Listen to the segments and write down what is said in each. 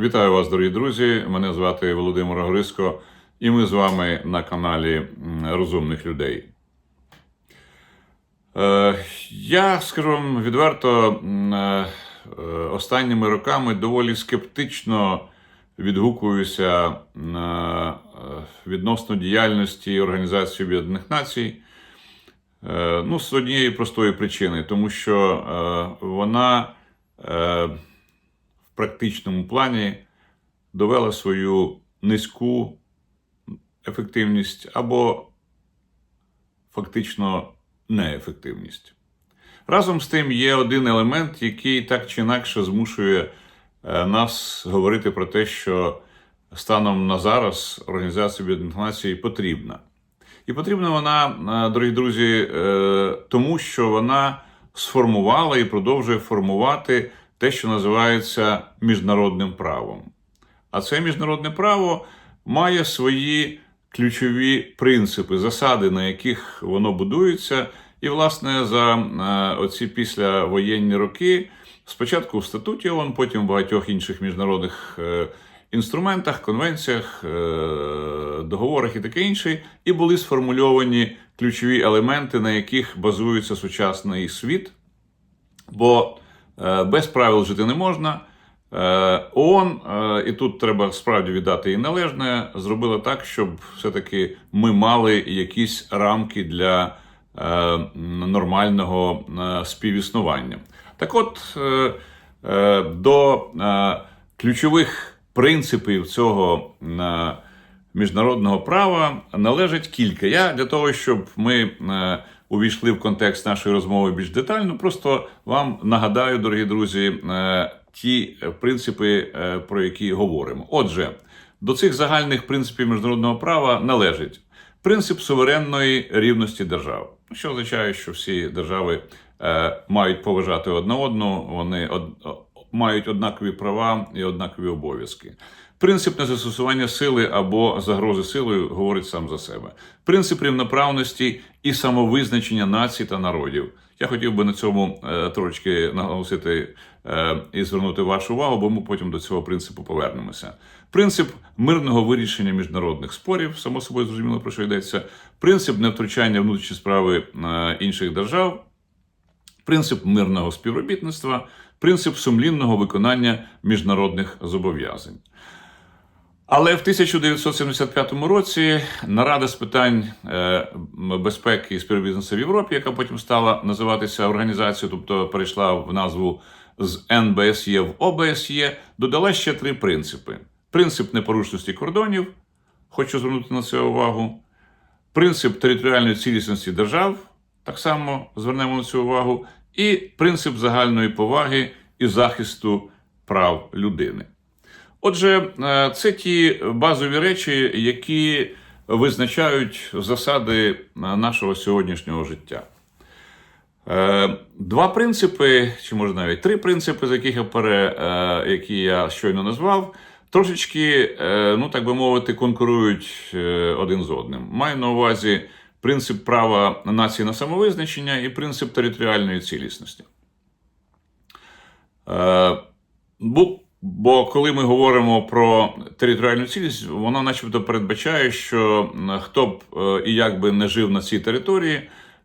Вітаю вас, дорогі друзі. Мене звати Володимир Гриско, і ми з вами на каналі Розумних людей. Е, Я скажу вам відверто, е, е, останніми роками доволі скептично відгукуюся відносно діяльності Організації Об'єднаних Націй. Ну, з однієї простої причини, тому що вона практичному плані довела свою низьку ефективність або фактично неефективність. Разом з тим є один елемент, який так чи інакше змушує е, нас говорити про те, що станом на зараз Організація Об'єднаних Націй потрібна. І потрібна вона, е, дорогі друзі, е, тому що вона сформувала і продовжує формувати те, що називається міжнародним правом. А це міжнародне право має свої ключові принципи, засади, на яких воно будується. І, власне, за е, оці післявоєнні роки, спочатку в статуті ООН, потім в багатьох інших міжнародних е, інструментах, конвенціях, е, договорах і таке інше, і були сформульовані ключові елементи, на яких базується сучасний світ. Бо без правил жити не можна. Е, ООН, е, і тут треба справді віддати їй належне, зробила так, щоб все-таки ми мали якісь рамки для е, нормального е, співіснування. Так от, е, е, до е, ключових принципів цього е, міжнародного права належить кілька. Я для того, щоб ми е, увійшли в контекст нашої розмови більш детально, просто вам нагадаю, дорогі друзі, е, ті принципи, е, про які говоримо. Отже, до цих загальних принципів міжнародного права належить принцип суверенної рівності держав, що означає, що всі держави е, мають поважати одна одну, вони мають однакові права і однакові обов'язки. Принцип незастосування сили або загрози силою говорить сам за себе. Принцип рівноправності і самовизначення націй та народів. Я хотів би на цьому е, трошки наголосити е, і звернути вашу увагу, бо ми потім до цього принципу повернемося. Принцип мирного вирішення міжнародних спорів, само собою зрозуміло про що йдеться. Принцип невтручання внутрішні справи е, інших держав принцип мирного співробітництва, принцип сумлінного виконання міжнародних зобов'язань. Але в 1975 році Нарада з питань е, безпеки і співробітництва в Європі, яка потім стала називатися організацією, тобто перейшла в назву з НБСЄ в ОБСЄ, додала ще три принципи: принцип непорушності кордонів, хочу звернути на це увагу, принцип територіальної цілісності держав, так само звернемо на цю увагу, і принцип загальної поваги і захисту прав людини. Отже, е, це ті базові речі, які визначають засади е, нашого сьогоднішнього життя. Е, Два принципи, чи може навіть три принципи, з яких я пере, які я щойно назвав, трошечки, ну так би мовити, конкурують один з одним. Маю на увазі принцип права нації на самовизначення і принцип територіальної цілісності. Бо коли ми говоримо про територіальну цілість, вона начебто передбачає, що хто б е, і як би не жив на цій території,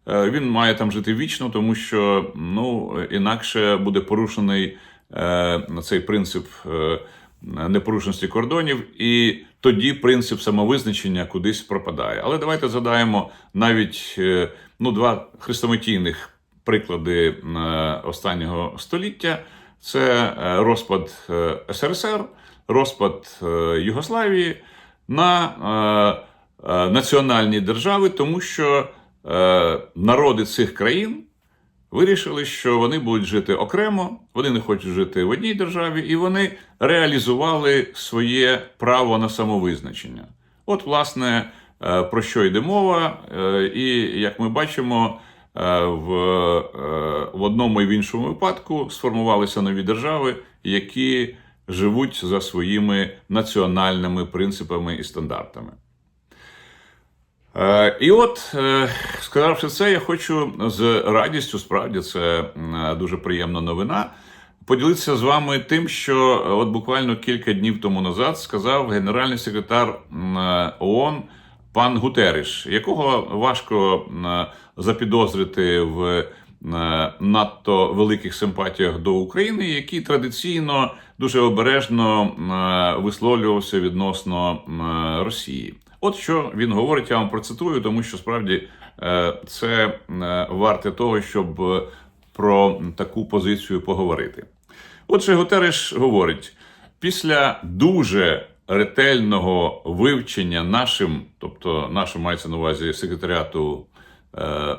е, він має там жити вічно, тому що ну, інакше буде порушений е, цей принцип непорушності кордонів, і тоді принцип самовизначення кудись пропадає. Але давайте згадаємо навіть ну, два хрестоматійних приклади останнього століття. Це е, розпад е, СРСР, розпад е, Югославії на національні держави, тому що народи цих країн вирішили, що вони будуть жити окремо, вони не хочуть жити в одній державі, і вони реалізували своє право на самовизначення. От, власне, про що йде мова, і як ми бачимо. Е, В, е, в одному і в іншому випадку сформувалися нові держави, які живуть за своїми національними принципами і стандартами. Е, І от, сказавши це, я хочу з радістю, справді це дуже приємна новина, поділитися з вами тим, що от буквально кілька днів тому назад сказав генеральний секретар ООН пан Гутериш, якого важко запідозрити в е, надто великих симпатіях до України, який традиційно дуже обережно е, висловлювався відносно е, Росії. От що він говорить, я вам процитую, тому що справді це варте того, щоб про таку позицію поговорити. Отже, Гутереш говорить: після дуже ретельного вивчення нашим, тобто нашим мається на увазі секретаріату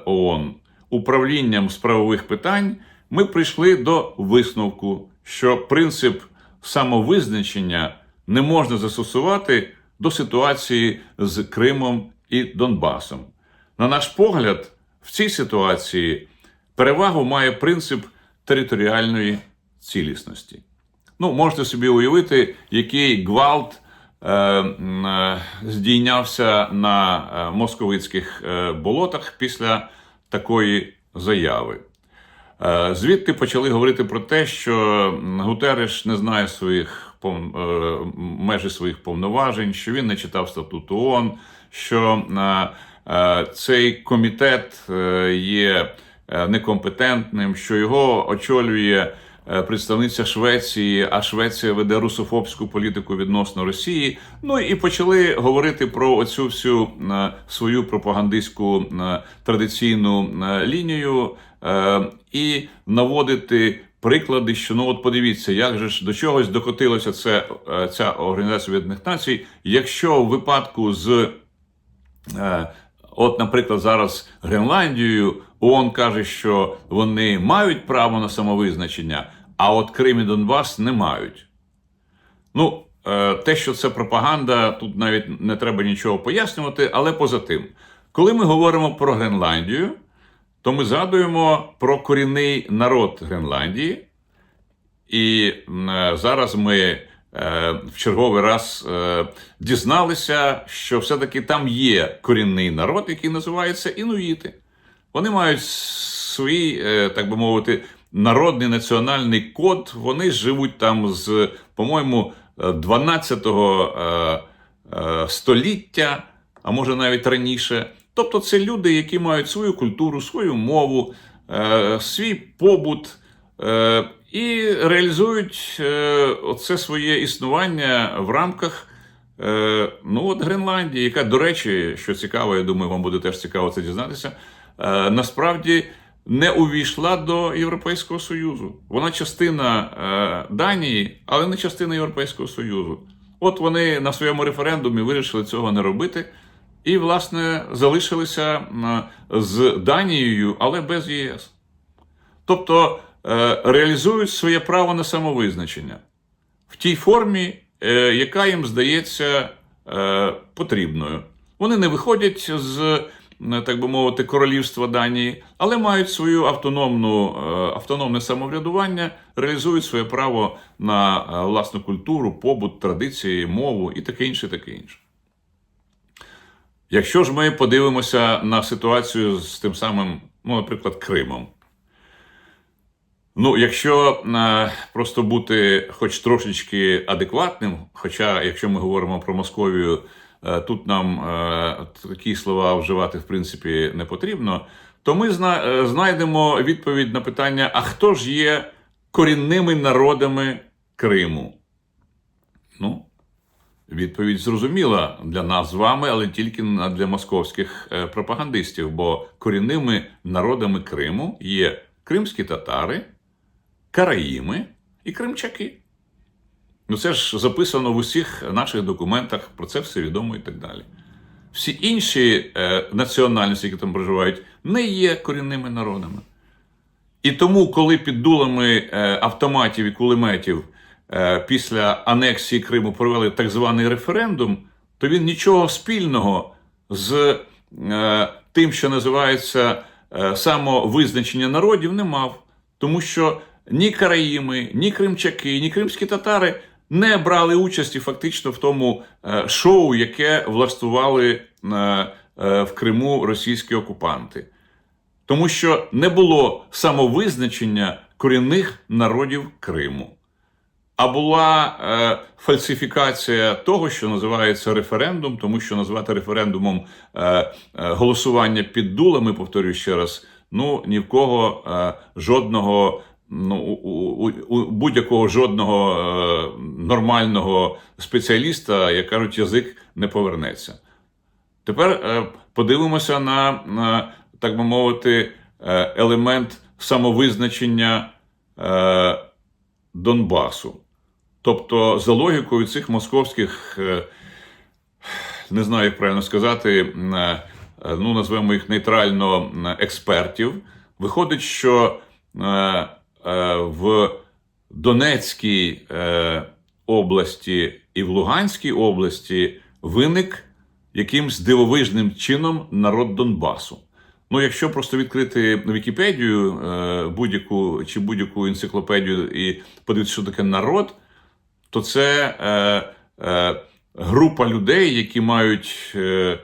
ООН, управлінням з правових питань, ми прийшли до висновку, що принцип самовизначення не можна застосувати до ситуації з Кримом і Донбасом. На наш погляд, в цій ситуації перевагу має принцип територіальної цілісності. Ну, можете собі уявити, який гвалт е, е, здійнявся на е, московицьких е, болотах після такої заяви. Е, Звідти почали говорити про те, що Гутереш не знає своїх е, межі своїх повноважень, що він не читав статут ООН, що е, е, цей комітет е, є е, некомпетентним, що його очолює е, представниця Швеції, а Швеція веде русофобську політику відносно Росії. Ну і почали говорити про оцю всю е, свою пропагандистську е, традиційну е, лінію е, і наводити приклади, що ну от подивіться, як же ж до чогось докотилося це, е, ця організація Об'єднаних Націй, якщо в випадку з Е, От, наприклад, зараз Гренландією ООН каже, що вони мають право на самовизначення, а от Крим і Донбас не мають. Ну, е, те, що це пропаганда, тут навіть не треба нічого пояснювати, але поза тим, коли ми говоримо про Гренландію, то ми згадуємо про корінний народ Гренландії. І е, зараз ми е, в черговий раз дізналися, що все-таки там є корінний народ, який називається інуїти. Вони мають свій, так би мовити, народний національний код. Вони живуть там з, по-моєму, е, 12-го е, е, століття, а може навіть раніше. Тобто це люди, які мають свою культуру, свою мову, е, свій побут. Е, і реалізують е, оце своє існування в рамках е, ну, от Гренландії, яка, до речі, що цікаво, я думаю, вам буде теж цікаво це дізнатися, е, насправді не увійшла до Європейського Союзу. Вона частина е, Данії, але не частина Європейського Союзу. От вони на своєму референдумі вирішили цього не робити. І, власне, залишилися з Данією, але без ЄС. Тобто е, реалізують своє право на самовизначення в тій формі, е, яка їм здається потрібною. Вони не виходять з, так би мовити, королівства Данії, але мають свою автономну, е, автономне самоврядування, реалізують своє право на е, власну культуру, побут, традиції, мову і таке інше, таке інше. Якщо ж ми подивимося на ситуацію з тим самим, ну, наприклад, Кримом. Ну, якщо е, просто бути хоч трошечки адекватним, хоча, якщо ми говоримо про Московію, е, тут нам е, такі слова вживати в принципі не потрібно, то ми е, знайдемо відповідь на питання: а хто ж є корінними народами Криму? Ну, відповідь зрозуміла для нас з вами, але тільки для московських е, пропагандистів, бо корінними народами Криму є кримські татари. Караїми і кримчаки. Ну, це ж записано в усіх наших документах, про це все відомо і так далі. Всі інші е, національності, які там проживають, не є корінними народами. І тому, коли під дулами е, автоматів і кулеметів е, після анексії Криму провели так званий референдум, то він нічого спільного з е, тим, що називається е, самовизначення народів, не мав. Тому що ні караїми, ні кримчаки, ні кримські татари не брали участі фактично в тому е, шоу, яке влаштували е, е, в Криму російські окупанти. Тому що не було самовизначення корінних народів Криму. А була фальсифікація того, що називається референдум, тому що назвати референдумом голосування під дулами, повторюю ще раз, ну ні в кого жодного, ну у, у, у будь-якого жодного е, нормального спеціаліста, як кажуть, язик не повернеться. Тепер е, подивимося на, на, так би мовити, е, елемент самовизначення е, Донбасу. Тобто, за логікою цих московських, е, не знаю, як правильно сказати, е, ну, назвемо їх нейтрально е, експертів, виходить, що е, в Донецькій е, області і в Луганській області виник якимсь дивовижним чином народ Донбасу. Ну, якщо просто відкрити Вікіпедію е, будь-яку чи будь-яку енциклопедію і подивитися, що таке народ, то це е, е, група людей, які мають е,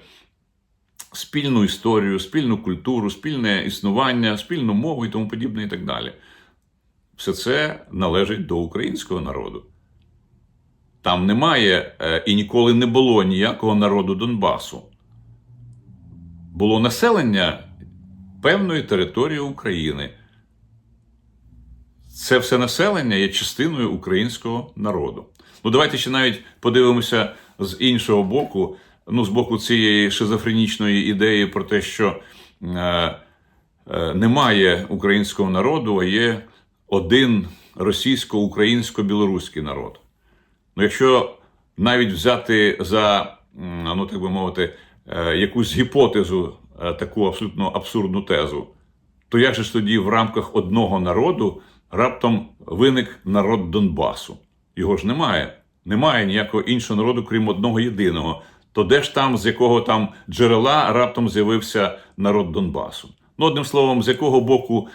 спільну історію, спільну культуру, спільне існування, спільну мову і тому подібне, і так далі. Все це належить до українського народу. Там немає е, і ніколи не було ніякого народу Донбасу. Було населення певної території України. Це все населення є частиною українського народу. Ну, давайте ще навіть подивимося з іншого боку, ну, з боку цієї шизофренічної ідеї про те, що е, е, немає українського народу, а є один російсько-українсько-білоруський народ. Ну, якщо навіть взяти за, ну так би мовити, е, якусь гіпотезу, е, таку абсолютно абсурдну тезу, то як же ж тоді в рамках одного народу раптом виник народ Донбасу? Його ж немає. Немає ніякого іншого народу, крім одного єдиного. То де ж там, з якого там джерела раптом з'явився народ Донбасу? Ну, одним словом, з якого боку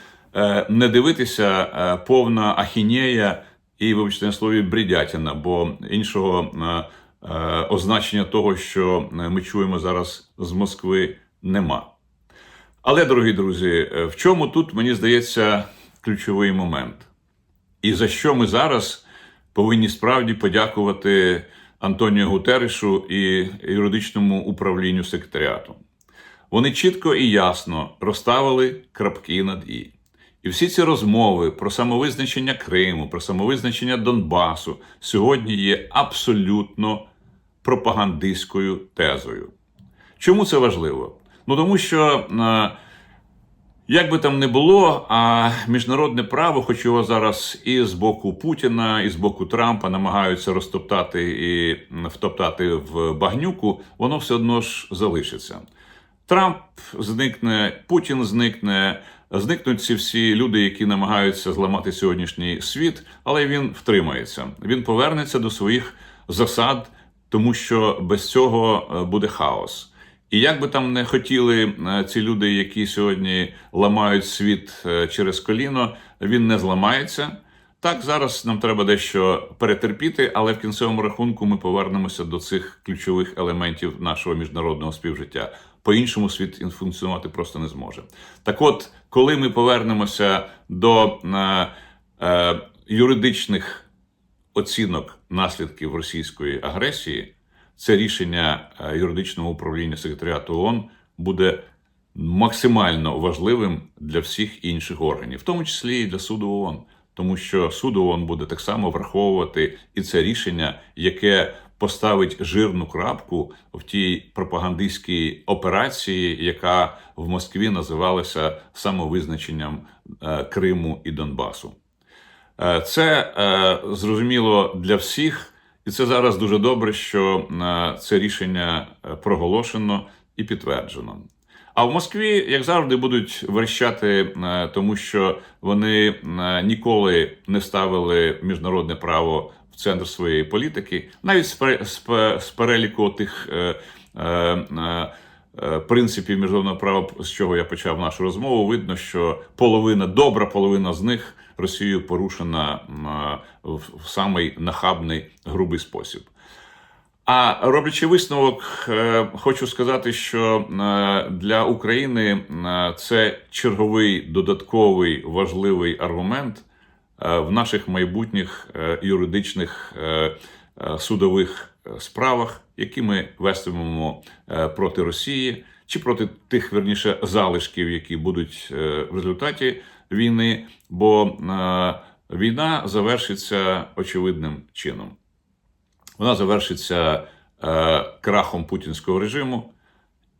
не дивитися е, повна ахінея і, вибачте на слові, бредятина, бо іншого е, е, означення того, що е, ми чуємо зараз з Москви, нема. Але, дорогі друзі, е, в чому тут, мені здається, ключовий момент? І за що ми зараз повинні справді подякувати Антоніо Гутерешу і юридичному управлінню секретаріату. Вони чітко і ясно розставили крапки над і. І всі ці розмови про самовизначення Криму, про самовизначення Донбасу сьогодні є абсолютно пропагандистською тезою. Чому це важливо? Ну тому що е, як би там не було, а міжнародне право, хоч його зараз і з боку Путіна, і з боку Трампа намагаються розтоптати і втоптати в багнюку, воно все одно ж залишиться. Трамп зникне, Путін зникне, зникнуть ці всі люди, які намагаються зламати сьогоднішній світ, але він втримається. Він повернеться до своїх засад, тому що без цього е, буде хаос. І як би там не хотіли е, ці люди, які сьогодні ламають світ е, через коліно, він не зламається. Так, зараз нам треба дещо перетерпіти, але в кінцевому рахунку ми повернемося до цих ключових елементів нашого міжнародного співжиття. По-іншому світ функціонувати просто не зможе. Так от, коли ми повернемося до е, е, юридичних оцінок наслідків російської агресії, це рішення е, юридичного управління секретаріату ООН буде максимально важливим для всіх інших органів, в тому числі і для суду ООН. Тому що суд ООН буде так само враховувати і це рішення, яке поставить жирну крапку в тій пропагандистській операції, яка в Москві називалася самовизначенням е, Криму і Донбасу. Е, Це е, зрозуміло для всіх, і це зараз дуже добре, що це рішення проголошено і підтверджено. А в Москві, як завжди, будуть верещати, е, тому що вони е, ніколи не ставили міжнародне право в центр своєї політики, навіть з переліку тих е, принципів міжнародного права, з чого я почав нашу розмову, видно, що половина, добра половина з них Росією порушена в самий нахабний грубий спосіб. А роблячи висновок, е, хочу сказати, що е, для України е, це черговий додатковий важливий аргумент в наших майбутніх юридичних судових справах, які ми вестимемо проти Росії чи проти тих, верніше, залишків, які будуть в результаті війни, бо війна завершиться очевидним чином. Вона завершиться е, крахом путінського режиму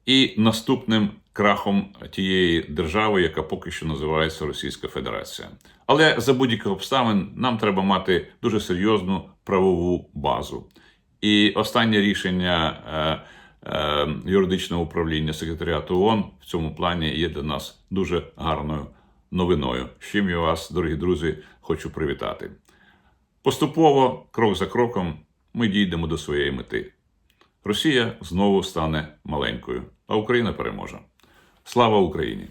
і наступним крахом тієї держави, яка поки що називається Російська Федерація. Але за будь-яких обставин нам треба мати дуже серйозну правову базу. І останнє рішення е, е, юридичного управління секретаріату ООН в цьому плані є для нас дуже гарною новиною. З чим я вас, дорогі друзі, хочу привітати. Поступово, крок за кроком, ми дійдемо до своєї мети. Росія знову стане маленькою, а Україна переможе. Слава Україні!